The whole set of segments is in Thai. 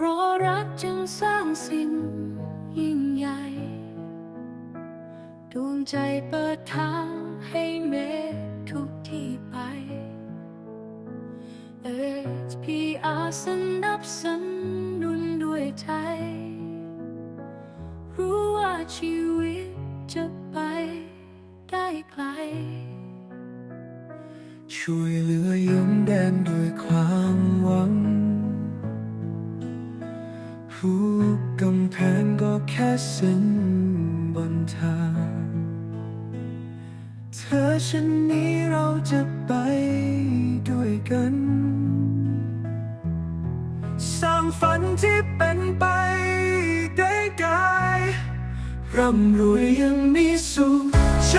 เพราะรักจึงสร้างสิ่งยิ่งใหญ่ ดวงใจเปิดทางให้เมฆทุกที่ไป HPR สนับสนุนด้วยใจ รู้ว่าชีวิตจะไปได้ไกล ช่วยเหลือยิ้มแดนด้วย ทาง เธอฉันนี้เราจะไปด้วยกัน สร้างฝันที่เป็นไปได้ไกลร่ำรวยยังมีสุขใจ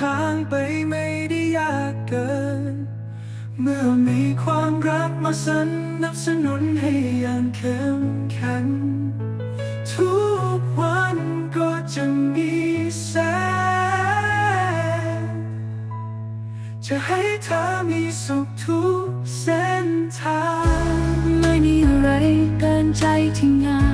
ทางไปไม่ได้ยากเกิน เมื่อมีความรักมาสนับสนุนให้อย่างเข้มแข็งทุกวันก็จะมีแสงจะให้เธอมีสุขทุกเส้นทาง ไม่มีอะไรเกินใจที่งาน